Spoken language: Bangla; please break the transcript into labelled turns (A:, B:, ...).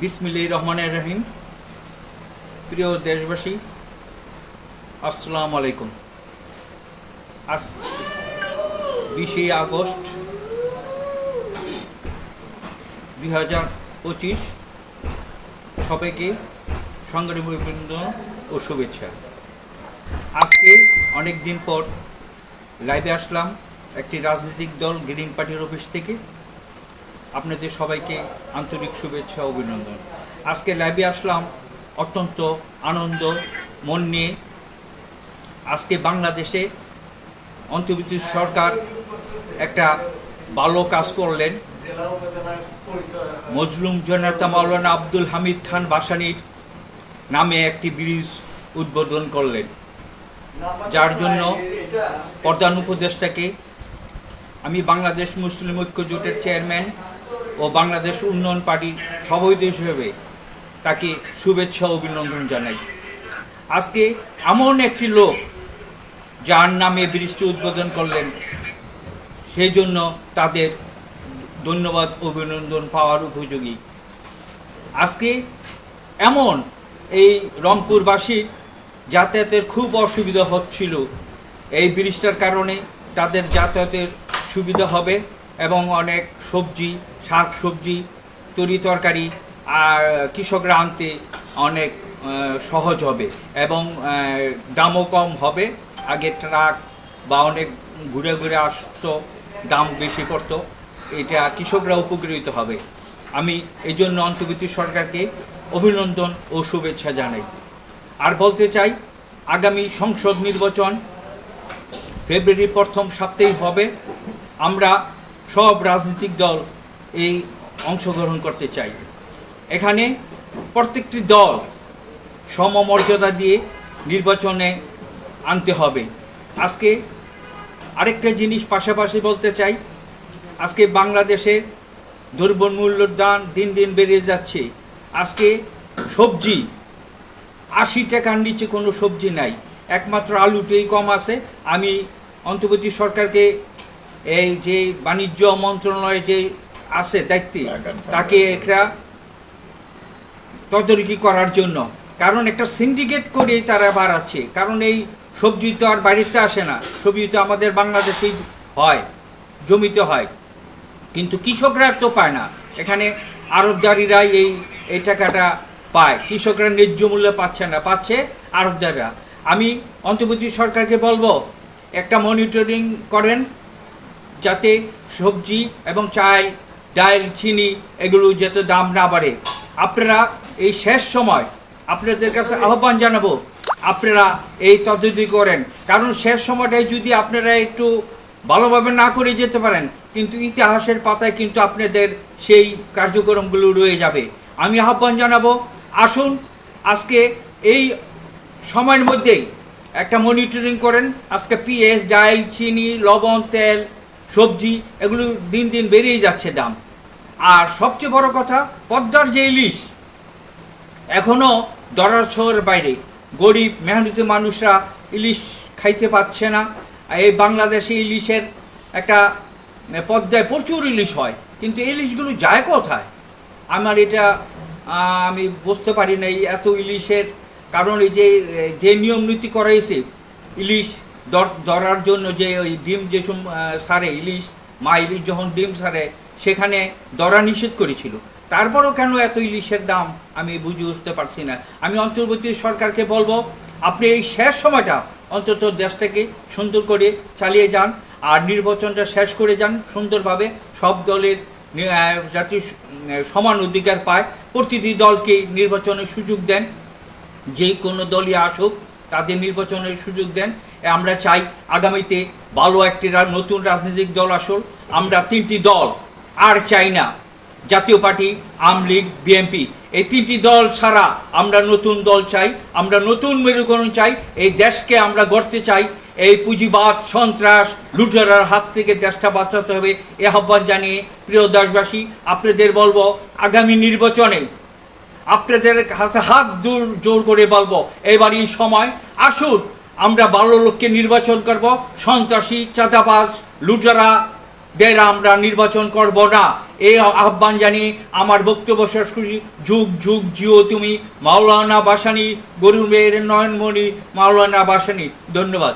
A: বিসমিল্লাহির রহমানের রহিম। প্রিয় দেশবাসী, আসসালামু আলাইকুম। আজ বিশে আগস্ট দুই হাজার পঁচিশ, সবাইকে সংগ্রামী ও শুভেচ্ছা। আজকে অনেক দিন পর লাইভে আসলাম একটি রাজনৈতিক দল গ্রিন পার্টির অফিস থেকে। আপনাদের সবাইকে আন্তরিক শুভেচ্ছা, অভিনন্দন। আজকে লাইভে আসলাম অত্যন্ত আনন্দ, মন নিয়ে। আজকে বাংলাদেশে অন্তর্বর্তী সরকার একটা ভালো কাজ করলেন। মজলুম জনতা মাওলানা আব্দুল হামিদ খান বাসানির নামে একটি ব্রিজ উদ্বোধন করলেন। যার জন্য প্রধান উপদেষ্টাকে আমি বাংলাদেশ মুসলিম ঐক্য জোটের চেয়ারম্যান ও বাংলাদেশ উন্নয়ন পার্টির সভাপতি হিসেবে তাকে শুভেচ্ছা অভিনন্দন জানাই। আজকে এমন একটি লোক যার নামে ব্রিজটি উদ্বোধন করলেন, সেই জন্য তাদের ধন্যবাদ, অভিনন্দন পাওয়ার উপযোগী। আজকে এমন এই রংপুরবাসীর যাতায়াতের খুব অসুবিধা হচ্ছিল। এই ব্রিজটার কারণে তাদের যাতায়াতের সুবিধা হবে। এবং অনেক সবজি, শাক সবজি, তরি তরকারি, আর কৃষকরা আনতে অনেক সহজ হবে এবং দামও কম হবে। আগে ট্রাক বা অনেক ঘুরে ঘুরে আসতো, দাম বেশি পড়তো। এটা কৃষকরা উপকৃত হবে। আমি এই জন্য অন্তর্বর্তী সরকারকে অভিনন্দন ও শুভেচ্ছা জানাই। আর বলতে চাই, আগামী সংসদ নির্বাচন ফেব্রুয়ারি প্রথম সপ্তাহে হবে। আমরা সব রাজনৈতিক দল এই অংশগ্রহণ করতে চাই। এখানে প্রত্যেকটি দল সমমর্যাদা দিয়ে নির্বাচনে আনতে হবে। আজকে আরেকটা জিনিস পাশাপাশি বলতে চাই, আজকে বাংলাদেশে দ্রব্যমূল্যর দাম দিন দিন বেড়ে যাচ্ছে। আজকে সবজি, আশি টাকার নিচে কোনো সবজি নাই। একমাত্র আলুটাই কম আছে। আমি অন্তর্বর্তী সরকারকে এই যে বাণিজ্য মন্ত্রণালয়ে যে আছে দায়িত্বে তাকে একটা তদারকি করার জন্য। কারণ একটা সিন্ডিকেট করেই তারা বাড়াচ্ছে কারণ এই সবজি তো আর বাড়িতে আসে না। সবজি তো আমাদের বাংলাদেশেই হয় জমিতে হয়। কিন্তু কৃষকরা তো পায় না। এখানে আড়তদারিরাই এই এই টাকাটা পায়। কৃষকরা ন্যায্য মূল্য পাচ্ছে না পাচ্ছে আড়তদাররা আমি অন্তর্বর্তী সরকারকে বলব একটা মনিটরিং করেন যাতে সবজি এবং চাল, ডাল, চিনি এগুলো যাতে দাম না বাড়ে। আপনারা এই শেষ সময় আপনাদের কাছে আহ্বান জানাব, আপনারা এই তদারকি করেন। কারণ শেষ সময়টায় যদি আপনারা একটু ভালোভাবে না করে যেতে পারেন, কিন্তু ইতিহাসের পাতায় কিন্তু আপনাদের সেই কার্যক্রমগুলো রয়ে যাবে। আমি আহ্বান জানাব, আসুন আজকে এই সময়ের মধ্যেই একটা মনিটরিং করেন। আজকে পিএস ডাইল চিনি, লবণ, তেল সবজি, এগুলো দিন দিন বেড়েই যাচ্ছে দাম। আর সবচেয়ে বড় কথা, পদ্মার যে ইলিশ এখনও শহরের বাইরে। গরিব, মেহনতি মানুষরা ইলিশ খাইতে পাচ্ছে না। এই বাংলাদেশে ইলিশের একটা পদ্মায় প্রচুর ইলিশ হয়। কিন্তু ইলিশগুলো যায় কোথায়? আমার এটা আমি বুঝতে পারি না এত ইলিশের কারণ এই যে যে নিয়ম নীতি করা হয়েছে ইলিশ ধরার জন্য যে ওই ডিম যে সারে, ইলিশ, মা ইলিশ যখন ডিম সারে, সেখানে দরা নিষেধ করেছিল। তারপরও কেন এত ইলিশের দাম? আমি বুঝে উঠতে পারছি না। আমি অন্তর্বর্তী সরকারকে বলব, আপনি এই শেষ সময়টা অন্তত দেশটাকে সুন্দর করে চালিয়ে যান, আর নির্বাচনটা শেষ করে যান, সুন্দরভাবে সব দলের যাতে সমান অধিকার পায়। প্রতিটি দলকে নির্বাচনের সুযোগ দেন। যে কোনো দলই আসুক তাদের নির্বাচনের সুযোগ দেন। আমরা চাই আগামীতে ভালো একটি নতুন রাজনৈতিক দল আসল আমরা তিনটি দল আর চাই না। জাতীয় পার্টি, আওয়ামী লীগ, বিএনপি। এই তিনটি দল ছাড়া আমরা নতুন দল চাই। আমরা নতুন মেরুকরণ চাই। এই দেশকে আমরা গড়তে চাই। এই পুঁজিবাদ, সন্ত্রাস, লুটেরার হাত থেকে দেশটা বাঁচাতে হবে। এ আহ্বান জানিয়ে প্রিয় দেশবাসী, আপনাদের বলব, আগামী নির্বাচনে আপনাদের কাছে হাত দূর জোর করে বলব এবারই সময় আসুন, আমরা ভালো লোককে নির্বাচন করব, সন্ত্রাসী, চাঁদাবাজ লুটেরাদের আমরা নির্বাচন করব না। এই আহ্বান জানিয়ে আমার বক্তব্য শেষ করি। যুগ যুগ জিও তুমি, মাওলানা বাসানি গরিবের নয়নমণি, মাওলানা বাসানি। ধন্যবাদ।